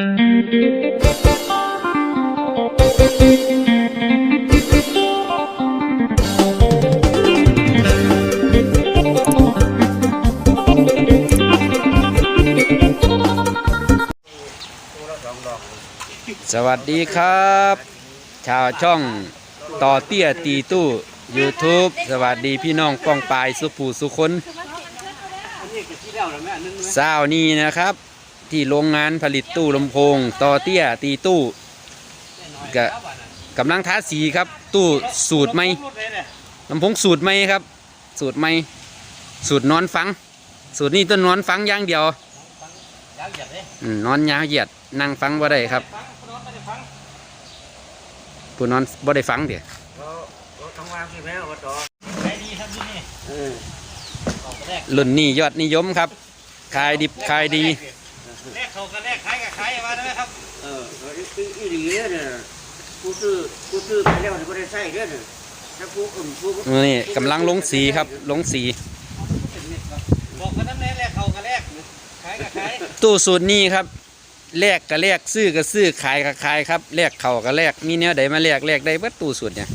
สวัสดีครับ ชาวช่องต่อเตี้ยตีตู้ YouTube สวัสดีพี่น้องป้องปายสุภูสุคนเศร้านี้นะครับ ที่โรงงานผลิตตู้ลำโพงต่อเตี้ยตีตู้กะกำลังท้าสีครับ ตู้สูตรไหมลำโพงสูตรไหมครับ สูตรไหมสูตรนอนฟัง สูตรนี้ต้นนอนฟังย่างเดียวนอนยาวเหยียดนั่งฟังบ่ได้ครับผู้นอนบ่ได้ฟังเดี๋ยวต้องวางใช่ไหมอบตใช้ดีครับที่นี่เออออกแรกรุ่นนี้ยอดนิยมครับขายดิบขายดี แรกเขากันแรกขายกับขายมาได้ไหมครับเอออีอีหลีเนี่ยกูซื้อกูซื้อไปแล้วนี่ก็ได้ใส่เด้อเนี่ยถ้ากูอื่นกูนี่กำลังลงสีครับ ลงสี บอกกันน้ำแน่แรกเขากันแรกขายกับขายตู้สูตรนี้ครับแลกกับแลกซื้อกับซื้อขายกับขายครับแลกเข่ากับแลกมีแนวใดมาแลกแลกได้เบิดตู้สูตรเนี่ย